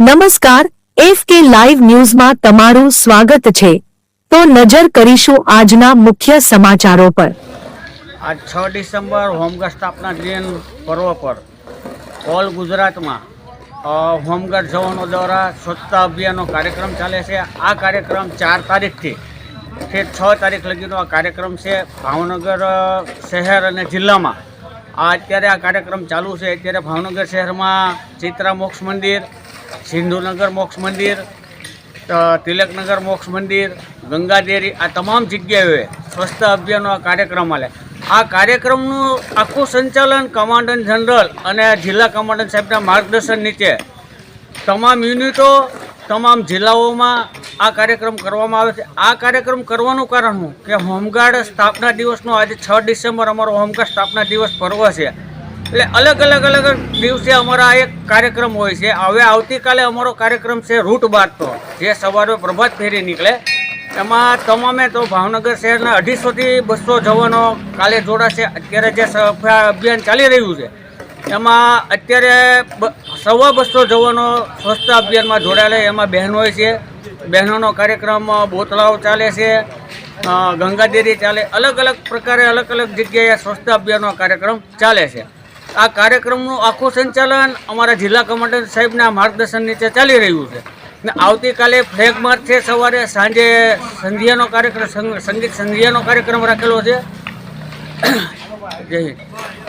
નમસ્કાર એફ કે લાઈવ ન્યૂઝમાં તમારું સ્વાગત છે. તો નજર કરીશું આજના મુખ્ય સમાચારો પર. આજ છ ડિસેમ્બર હોમગાર્ડ સ્થાપના દિન પર્વ પર ઓલ ગુજરાતમાં હોમગાર્ડ જવાનો દ્વારા સ્વચ્છતા અભિયાનનો કાર્યક્રમ ચાલે છે. આ કાર્યક્રમ ચાર તારીખથી તે છ તારીખ લગીનો આ કાર્યક્રમ છે. ભાવનગર શહેર અને જિલ્લામાં. આ અત્યારે આ કાર્યક્રમ ચાલુ છે. અત્યારે ભાવનગર શહેરમાં ચિત્રા મોક્ષ મંદિર સિંધુનગર મોક્ષ મંદિર તિલકનગર મોક્ષ મંદિર ગંગાદેરી આ તમામ જગ્યાએ સ્વચ્છતા અભિયાનનો આ કાર્યક્રમ આલે. આ કાર્યક્રમનું આખું સંચાલન કમાન્ડન્ટ જનરલ અને જિલ્લા કમાન્ડન્ટ સાહેબના માર્ગદર્શન નીચે તમામ યુનિટો, તમામ જિલ્લાઓમાં આ કાર્યક્રમ કરવામાં આવે છે. આ કાર્યક્રમ કરવાનું કારણ હું કે હોમગાર્ડ સ્થાપના દિવસનો આજે છ ડિસેમ્બર અમારો હોમગાર્ડ સ્થાપના દિવસ પર્વ છે. એટલે અલગ અલગ અલગ દિવસે અમારા એક કાર્યક્રમ હોય છે. હવે આવતીકાલે અમારો કાર્યક્રમ છે રૂટ બારતો જે સવારે પ્રભાત ફેરી નીકળે. એમાં તમામે તો ભાવનગર શહેરના અઢીસોથી બસો જવાનો કાલે જોડાશે અત્યારે જે અભિયાન ચાલી રહ્યું છે, એમાં અત્યારે સવા બસો જવાનો સ્વચ્છતા અભિયાનમાં જોડાયેલા એમાં બહેનો હોય છે, બહેનોનો કાર્યક્રમ બોતલાઓ ચાલે છે ગંગાદેરી ચાલે. અલગ અલગ પ્રકારે અલગ અલગ જગ્યાએ સ્વચ્છતા અભિયાનનો કાર્યક્રમ ચાલે છે. આ કાર્યક્રમનું આખું સંચાલન અમારા જિલ્લા કમાન્ડર સાહેબના માર્ગદર્શન નીચે ચાલી રહ્યું છે. ને આવતીકાલે ફ્લેગ માર્ચ છે, સવારે સાંજે સંધ્યાનો કાર્યક્રમ, સંગ- સંગીત સંધ્યાનો કાર્યક્રમ રાખેલો છે. જય હિન્દ.